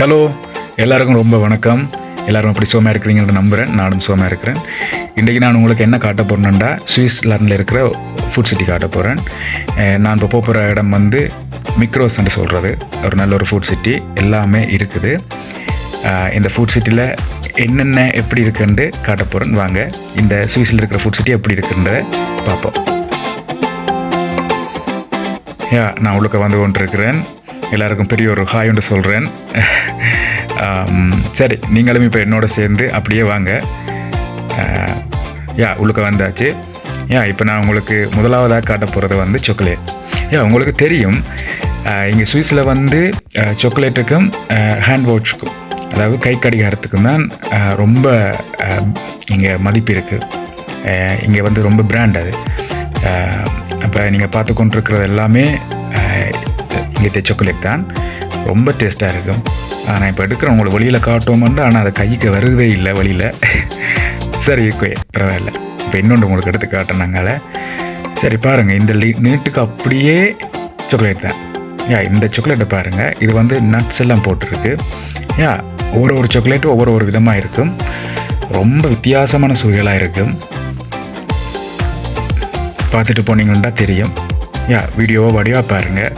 Hello எல்லாருக்கும் ரொம்ப வணக்கம். எல்லோரும் அப்படி சோமா இருக்கிறீங்கன்னு நம்புகிறேன் நானும் சோமா இருக்கிறேன். இன்றைக்கி நான் உங்களுக்கு என்ன காட்ட போகிறேன்னா சுவிட்சர்லாண்டில் இருக்கிற ஃபுட் சிட்டி காட்ட போகிறேன் நான் இப்போ போகிற இடம் வந்து மிக்ரோஸ்ன்னு சொல்கிறது ஒரு நல்ல ஒரு ஃபுட் சிட்டி. எல்லாமே இருக்குது. இந்த ஃபுட் சிட்டியில் என்னென்ன எப்படி இருக்குன்னு காட்ட போகிறேன் வாங்க இந்த சுவிஸில் இருக்கிற ஃபுட் சிட்டி எப்படி இருக்குன்றத பார்ப்போம் யா நான் உள்ளுக்க வந்து கொண்டிருக்கிறேன். எல்லாருக்கும் பெரிய ஒரு ஹாய் ஒன்று சொல்கிறேன் சரி நீங்களும் இப்போ என்னோட சேர்ந்து அப்படியே வாங்க. யா உள்ளுக்க வந்தாச்சு. யா இப்போ நான் உங்களுக்கு முதலாவதாக காட்ட போகிறது வந்து சாக்லேட் யா உங்களுக்கு தெரியும் இங்கே சுவிஸில் வந்து சாக்லேட்டுக்கும் ஹேண்ட் வாட்ச்சுக்கும் அதாவது கை கடிகாரத்துக்கும் தான் ரொம்ப இங்கே மதிப்பு இருக்குது இங்கே வந்து ரொம்ப பிராண்ட் அது. அப்போ நீங்கள் பார்த்து கொண்டிருக்கிறது எல்லாமே இங்கே சாக்லேட் தான். ரொம்ப டேஸ்ட்டாக இருக்கும். ஆனால் இப்போ எடுக்கிறேன் உங்களுக்கு வெளியில் காட்டுவோம்னு ஆனால் அது கைக்கு வருவதே இல்லை வெளியில். சரி ஓகே பரவாயில்ல. இப்போ இன்னொன்று உங்களுக்கு எடுத்து காட்டினாங்கள சரி பாருங்கள் இந்த லீ நீட்டுக்கு அப்படியே சாக்லேட் தான். யா இந்த சாக்லேட்டை பாருங்கள் இது வந்து நட்ஸ் எல்லாம் போட்டிருக்கு. யா ஒவ்வொரு ஒரு சாக்லேட்டும் ஒவ்வொரு ஒரு விதமாக இருக்கும். ரொம்ப வித்தியாசமான சுவைகளாக இருக்கும். பார்த்துட்டு போனீங்கன்னா தெரியும். யா வீடியோவை வடிவாக பாருங்கள்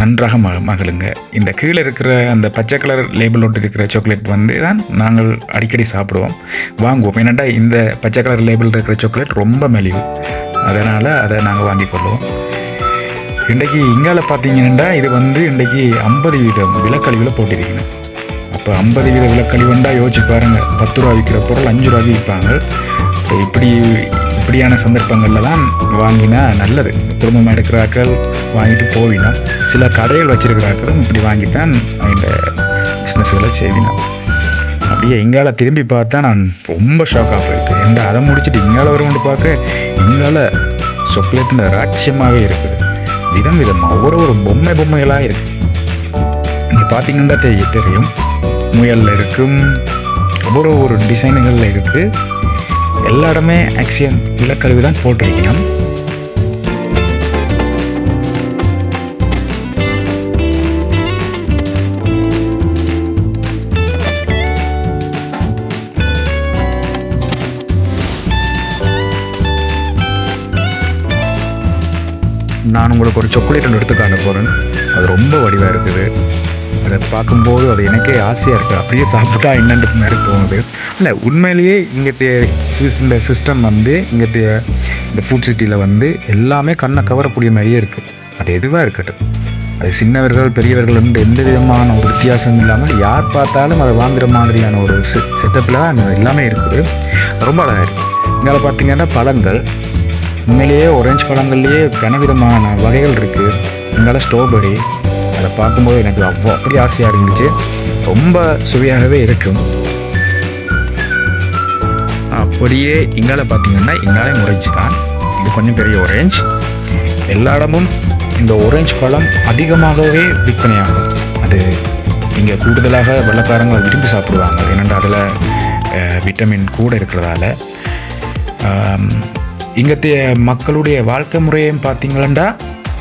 நன்றாக ம மகிழுங்க. இந்த கீழே இருக்கிற அந்த பச்சை கலர் லேபிள் ஒட்டி இருக்கிற சாக்லேட் வந்து தான் நாங்கள் அடிக்கடி சாப்பிடுவோம். வாங்குவோம். ஏன்னாட்டா இந்த பச்சை கலர் லேபிள் இருக்கிற சாக்லேட் ரொம்ப மெலிவு. அதனால் அதை நாங்கள் வாங்கி கொள்வோம். இன்றைக்கி இங்கால பார்த்தீங்கன்னா இது வந்து இன்றைக்கி ஐம்பது வீதம் விலக்கழிவில் போட்டிருக்கணும் அப்போ ஐம்பது வீத விலக்கழிவுண்டா யோசிச்சு பாருங்கள் பத்து ரூபா விற்கிற பொருள் அஞ்சு ரூபாய்க்கு விற்பாங்க. இப்போ இப்படி அப்படியான சந்தர்ப்பங்களில் தான் வாங்கினா நல்லது. குடும்பமாக எடுக்கிறார்கள் வாங்கிட்டு போவினா. சில கடைகள் வச்சிருக்கிறாக்களும் இப்படி வாங்கித்தான் இந்த பிஸ்னஸ்களை செய்வினா. அப்படியே இங்கால திரும்பி பார்த்தா நான் ரொம்ப ஷாக்காக போயிருக்கேன் எந்த அதை முடிச்சுட்டு இங்கால வரும்னு பார்க்க இங்கால சாக்லேட்டில் ராட்சியமாகவே இருக்குது. விதம் விதமாக ஒவ்வொரு ஒரு பொம்மை பொம்மைகளாக இருக்குது நீங்கள் பார்த்தீங்கன்னா தெரியும். முயலில் இருக்கும் ஒவ்வொரு ஒரு டிசைனுகளில் இருக்குது எல்லா இடமே ஆக்சியம் நிலக்கழிவு தான் போட்டிருக்கணும். நான் உங்களுக்கு ஒரு சாக்லேட் ஒன்று எடுத்து காண போகிறேன் அது ரொம்ப வடிவாக இருக்குது. அதை பார்க்கும்போது அது எனக்கே ஆசையாக இருக்குது அப்படியே சாப்பிட்டா என்னென்ற மாதிரி தோணுது. இல்லை உண்மையிலேயே இங்கே இந்த சிஸ்டம் வந்து இங்கே இந்த ஃபுட் சிட்டியில் வந்து எல்லாமே கண்ணை கவரக்கூடிய மாதிரியே இருக்குது அது எதுவாக இருக்கட்டும். அது சின்னவர்கள் பெரியவர்கள் என்று எந்த விதமான ஒரு வித்தியாசம் இல்லாமல் யார் பார்த்தாலும் அதை வாங்குற மாதிரியான ஒரு செட்டப்பில் தான் எல்லாமே இருக்குது. ரொம்ப அழகாக இருக்குது இங்கே பார்த்தீங்கன்னா பழங்கள். உண்மையிலேயே ஒரேஞ்ச் பழங்கள்லேயே கனவிதமான வகைகள் இருக்குது இங்கால ஸ்ட்ராபெரி அதை பார்க்கும்போது எனக்கு அவ்வளோ அப்படி ஆசையாக இருந்துச்சு. ரொம்ப சுவையாகவே இருக்கும். அப்படியே இங்கால பார்த்தீங்கன்னா இங்காலே ஒரேஞ்சு தான். இது கொஞ்சம் பெரிய ஒரேஞ்ச் எல்லா இடமும் இந்த ஒரேஞ்ச் பழம் அதிகமாகவே விற்பனையாகும் அது இங்கே கூடுதலாக வெள்ளக்காரங்க விரும்பி சாப்பிடுவாங்க. ஏனென்றால் அதில் விட்டமின் கூட இருக்கிறதால. இங்கத்தைய மக்களுடைய வாழ்க்கை முறையும் பார்த்தீங்களா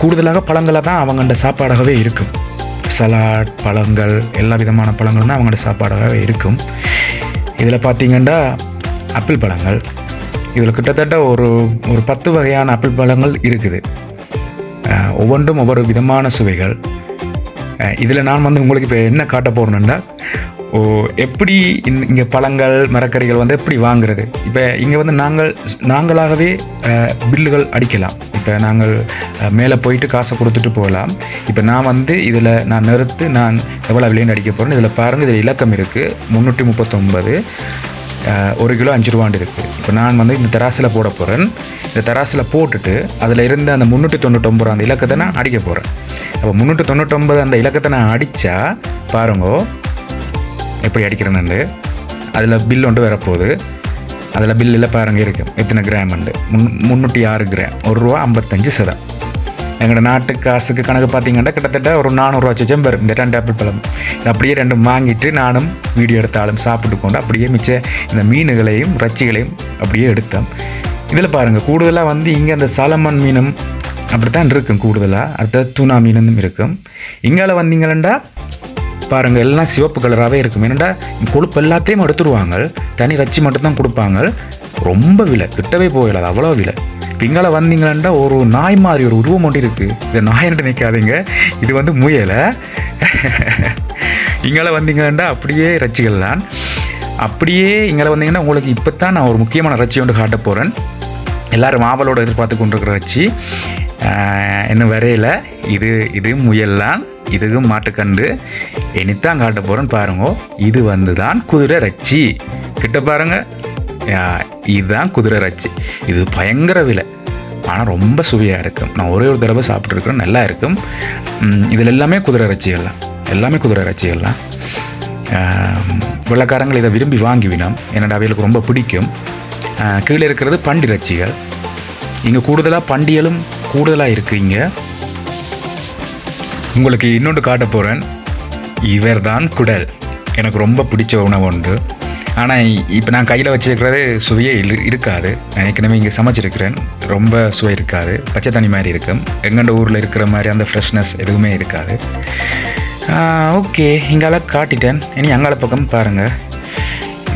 கூடுதலாக பழங்களை தான் அவங்கள்ட சாப்பாடாகவே இருக்கும். சலாட் பழங்கள் எல்லா விதமான பழங்களும் தான் அவங்களோட சாப்பாடாகவே இருக்கும். இதில் பார்த்தீங்கன்னா ஆப்பிள் பழங்கள். இதில் கிட்டத்தட்ட ஒரு ஒரு பத்து வகையான ஆப்பிள் பழங்கள் இருக்குது. ஒவ்வொன்றும் ஒவ்வொரு விதமான சுவைகள். இதில் நான் வந்து உங்களுக்கு இப்போ என்ன காட்ட போகிறேன்னா ஓ எப்படி இங்கே பழங்கள் மரக்கறிகள் வந்து எப்படி வாங்குறது? இப்போ இங்கே வந்து நாங்கள் நாங்களாகவே பில்லுகள் அடிக்கலாம். இப்போ நாங்கள் மேலே போயிட்டு காசை கொடுத்துட்டு போகலாம். இப்போ நான் வந்து இதில் நான் நிறுத்து நான் எவ்வளோ விலைன்னு அடிக்க போகிறேன் இதில் பாருங்கள் இதில் இலக்கம் இருக்குது முந்நூற்றி முப்பத்தொம்பது ஒரு கிலோ அஞ்சு ரூபாண்டு இருக்குது இப்போ நான் வந்து இந்த தராசில் போட போகிறேன் இந்த தராசில் போட்டுட்டு அதில் இருந்த அந்த முந்நூற்றி தொண்ணூற்றொம்பது அந்த இலக்கத்தை நான் அடிக்க போகிறேன் அப்போ முந்நூற்றி தொண்ணூற்றொம்பது அந்த இலக்கத்தை நான் அடித்தா பாருங்கோ எப்படி அடிக்கிறேன்னு அதில் பில் ஒன்று வரப்போகுது. அதில் பில்லில் பாருங்க இருக்கும் எத்தனை கிராம் உண்டு? முன் முந்நூற்றி ஆறு கிராம் ஒரு ரூபா ஐம்பத்தஞ்சு சதம். எங்களோட நாட்டு காசுக்கு கணக்கு பார்த்தீங்கன்னா கிட்டத்தட்ட ஒரு நானூறுரூவா வச்சு வரும். இந்த ரெண்டு ஆப்பிள் பழம். இது அப்படியே ரெண்டும் வாங்கிட்டு நானும் வீடியோ எடுத்தாலும் சாப்பிட்டு கொண்டு அப்படியே மிச்ச இந்த மீனுகளையும் ரச்சிகளையும் அப்படியே எடுத்தோம். இதில் பாருங்கள் கூடுதலாக வந்து இங்கே அந்த சாலமன் மீனும் அப்படித்தான் இருக்கும் கூடுதலாக அடுத்தது தூணா மீனும் இருக்கும். இங்கால வந்தீங்களா பாருங்கள் எல்லாம் சிவப்பு கலராகவே இருக்கும். என்னடா கொழுப்பு எல்லாத்தையும் எடுத்துருவாங்க. தனி ரச்சி மட்டும்தான் கொடுப்பாங்க. ரொம்ப விலை கிட்டவே போயிடாது அவ்வளோ விலை. பிங்கால வந்தீங்கன்னா ஒரு நாய் மாதிரி ஒரு உருவம் ஒன்று இருக்குது இந்த நாயன்ட்டு நிற்காதீங்க இது வந்து முயலை. இங்கால வந்தீங்கன்னா அப்படியே ரச்சிகள் தான். அப்படியே இங்கே வந்தீங்கன்னா உங்களுக்கு இப்போ தான் நான் ஒரு முக்கியமான ரச்சி ஒன்று காட்ட போகிறேன் எல்லாரும் ஆவலோட எதிர்பார்த்து கொண்டிருக்கிற ரச்சி இன்னும் வரையில. இது இது முயல்லாம் இதுவும் மாட்டுக்கண்டு. இனித்தான் காட்ட போகிறேன்னு பாருங்க. இது வந்து தான் குதிரை ரச்சி கிட்ட பாருங்க. இதுதான் குதிரை ரச்சி இது பயங்கர விலை. ஆனால் ரொம்ப சுவையாக இருக்கும். நான் ஒரே ஒரு தடவை சாப்பிட்ருக்குறேன் நல்லா இருக்கும். இதில் எல்லாமே குதிரை ரச்சிகள்லாம் எல்லாமே குதிரை ரச்சிகள்லாம் வெள்ளக்காரங்கள் இதை விரும்பி வாங்கிவினோம். என்னோட அவைகளுக்கு ரொம்ப பிடிக்கும். கீழே இருக்கிறது பண்டி ரச்சிகள் இங்கே கூடுதலாக பண்டிகளும் கூடுதலாக இருக்குது இங்கே. உங்களுக்கு இன்னொன்று காட்ட போகிறேன் இவர் தான் குடல். எனக்கு ரொம்ப பிடிச்ச உணவு உண்டு. ஆனால் இப்போ நான் கையில் வச்சுருக்கிறது சுவையே இரு- இருக்காது. நான் ஏற்கனவே இங்கே சமைச்சிருக்கிறேன். ரொம்ப சுவை இருக்காது. பச்சை தண்ணி மாதிரி இருக்கும். எங்கண்ட ஊரில் இருக்கிற மாதிரி அந்த ஃப்ரெஷ்னஸ் எதுவுமே இருக்காது. ஓகே. இங்கால காட்டிட்டேன். இனி அங்கால பக்கம் பாருங்கள்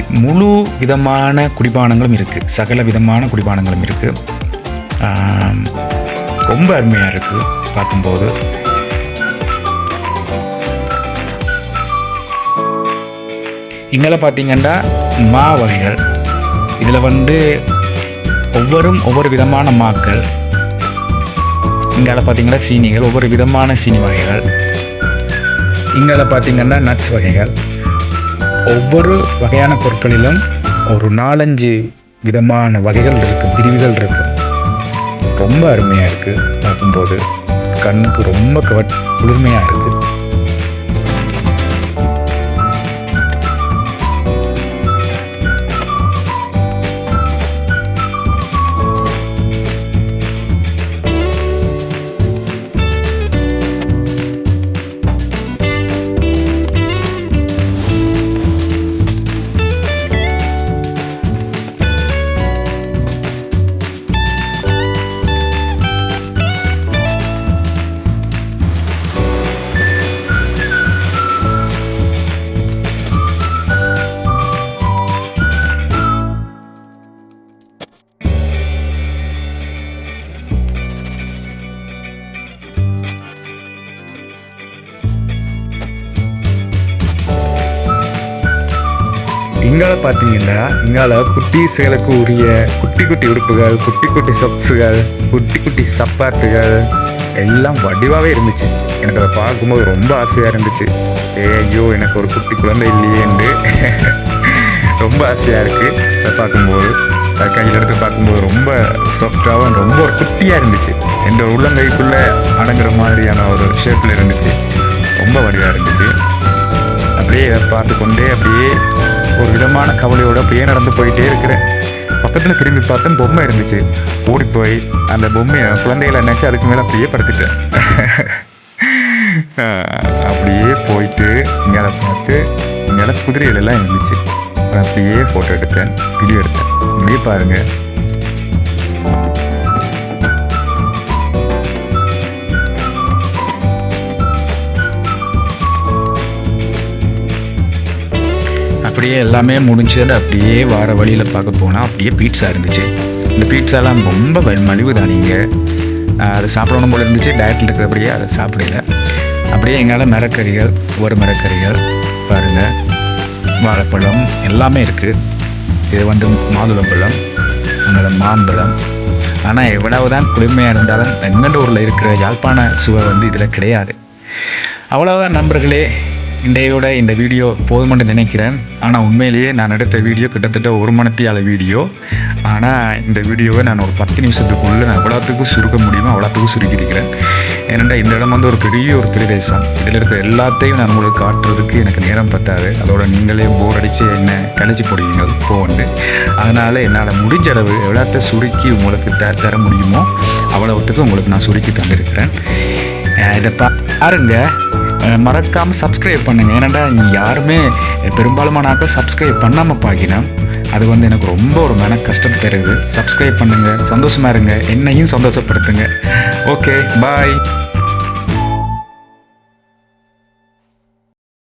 முழு விதமான குடிபானங்களும் இருக்குது சகல விதமான குடிபானங்களும் இருக்குது ரொம்ப அருமையாக இருக்குது பார்க்கும்போது இங்கே பார்த்தீங்கன்னா மா வகைகள். இதில் வந்து ஒவ்வொரும் ஒவ்வொரு விதமான மாக்கள். இங்கே பார்த்தீங்கன்னா சீனிகள் ஒவ்வொரு விதமான சீனி வகைகள். இங்கே பார்த்தீங்கன்னா நட்ஸ் வகைகள். ஒவ்வொரு வகையான பொருட்களிலும் ஒரு நாலஞ்சு விதமான வகைகள் இருக்கும் பிரிவுகள் இருக்கும் ரொம்ப அருமையாக இருக்குது பார்க்கும்போது. கண்ணுக்கு ரொம்ப கவ குளிர்மையாக இருக்குது இங்கால பார்த்தீங்கன்னா இங்கால குட்டி சேலுக்கு உரிய குட்டி குட்டி உடுப்புகள் குட்டி குட்டி சொக்ஸுகள் குட்டி குட்டி சப்பாத்துகள் எல்லாம் வடிவாகவே இருந்துச்சு. எனக்கு அதை பார்க்கும்போது ரொம்ப ஆசையாக இருந்துச்சு. ஏ ஐயோ எனக்கு ஒரு குட்டி குழந்தை இல்லையேண்டு ரொம்ப ஆசையாக இருக்குது அதை பார்க்கும்போது அதை கையில் எடுத்து பார்க்கும்போது ரொம்ப சாஃப்டாகவும் ரொம்ப ஒரு குட்டியாக இருந்துச்சு. எந்த உள்ளங்கைக்குள்ளே அடங்குற மாதிரியான ஒரு ஷேப்பில் இருந்துச்சு. ரொம்ப வடிவாக இருந்துச்சு. அப்படியே பார்த்து கொண்டே அப்படியே ஒரு விதமான கவலையோட அப்படியே நடந்து போயிட்டே இருக்கிறேன். பக்கத்தில் திரும்பி பார்த்தேன் பொம்மை இருந்துச்சு. ஓடி போய் அந்த பொம்மையை குழந்தைகளை நினச்சி அதுக்கு மேலே அப்படியே படுத்துட்டேன். அப்படியே போயிட்டு மேலே பார்த்து மேலே குதிரைகள் எல்லாம் இருந்துச்சு. அப்படியே ஃபோட்டோ எடுத்தேன் வீடியோ எடுத்தேன். அப்படியே பாருங்கள் அப்படியே எல்லாமே முடிஞ்சது அப்படியே வார வழியில் பார்க்க போனால் அப்படியே பீட்சா இருந்துச்சு. இந்த பீட்சாலாம் ரொம்ப மலிவு தான் நீங்கள் அது சாப்பிடணும் போல இருந்துச்சு. டயட்டில் இருக்கிறபடியே அதை சாப்பிடல. அப்படியே எங்களால் மரக்கறிகள் ஒரு மரக்கறிகள் பாருங்கள் வாழைப்பழம் எல்லாமே இருக்குது இது வந்து மாதுளம்பழம் அங்கே மாம்பழம் ஆனால் எவ்வளவு தான் குளிர்மையாக இருந்தாலும் எங்கண்ட ஊரில் இருக்கிற யாழ்ப்பாண சுவை வந்து இதில் கிடையாது. அவ்வளோதான் நண்பர்களே இன்றையோட இந்த வீடியோ போதுமென்று நினைக்கிறேன். ஆனால் உண்மையிலேயே நான் எடுத்த வீடியோ கிட்டத்தட்ட ஒரு மணித்தியால வீடியோ. ஆனால் இந்த வீடியோவை நான் ஒரு பத்து நிமிஷத்துக்குள்ளே நான் எவ்வளோத்துக்கும் சுருக்க முடியுமோ அவ்வளோத்துக்கும் சுருக்கியிருக்கிறேன். ஏனென்றால் இந்த இடம் வந்து ஒரு பெரிய ஒரு பிரதேசம். இதில் இருக்கிற எல்லாத்தையும் நான் உங்களுக்கு காட்டுறதுக்கு எனக்கு நேரம் பத்தாது. அதோட நீங்களே போர் அடித்து என்ன கழிச்சு போடுவீங்க. போகண்டு அதனால் என்னால் முடிஞ்ச அளவு எவ்வளோத்த சுருக்கி உங்களுக்கு த தர முடியுமோ அவ்வளோத்துக்கு உங்களுக்கு நான் சுருக்கி தந்திருக்கிறேன். இதை பாருங்க. மறக்காமல் சப்ஸ்கிரைப் பண்ணுங்க. ஏன்னாடா யாருமே பெரும்பாலுமான ஆட்கள் சப்ஸ்கிரைப் பண்ணாமல் பாக்கினோம் அது வந்து எனக்கு ரொம்ப ஒரு மன கஷ்டம் தருது. சப்ஸ்கிரைப் பண்ணுங்கள் சந்தோஷமாக இருங்க என்னையும் சந்தோஷப்படுத்துங்க. Okay bye